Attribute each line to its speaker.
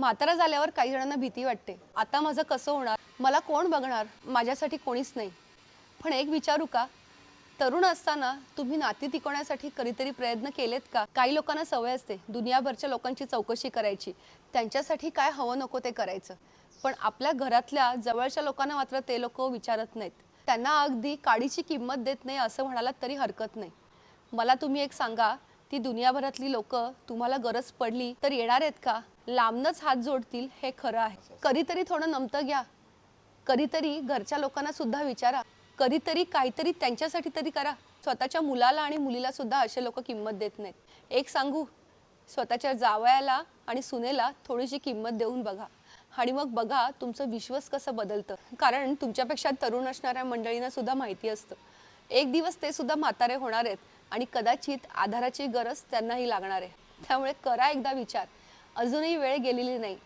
Speaker 1: म्हातारा झाल्यावर काही जणांना भीती वाटते. आता माझं कसं होणार? मला कोण बघणार? माझ्यासाठी कोणीच नाही. पण एक विचारू का? तरुण असताना तुम्ही नाती टिकवण्यासाठी कधीतरी प्रयत्न केलेत का? काही लोकांना सवय असते दुनियाभरच्या लोकांची चौकशी करायची. त्यांच्यासाठी काय हवं नको ते करायचं. पण आपल्या घरातल्या जवळच्या लोकांना मात्र ते लोक विचारत नाहीत. त्यांना अगदी काडीची किंमत देत नाही असं म्हणाला तरी हरकत नाही. मला तुम्ही एक सांगा ती दुनियाभरातली लोक तुम्हाला गरज पडली तर येणार आहेत का? लांबनच हात जोडतील हे खरं आहे. कधीतरी थोडं नमतं घ्या. कधीतरी घरच्या लोकांना सुद्धा विचारा. कधीतरी काहीतरी त्यांच्यासाठी तरी करा. स्वतःच्या मुलाला आणि मुलीला सुद्धा असे लोक किंमत देत नाहीत. एक सांगू स्वतःच्या जावयाला आणि सुनेला थोडीशी किंमत देऊन बघा. आणि मग बघा तुमचं विश्वास कसं बदलतं. कारण तुमच्यापेक्षा तरुण असणाऱ्या मंडळींना सुद्धा माहिती असतं. एक दिवस ते सुद्धा म्हातारे होणार आहेत. आणि कदाचित आधाराची गरज त्यांनाही लागणार आहे. त्यामुळे करा एकदा विचार. अजूनही वेळ गेलेली नाही.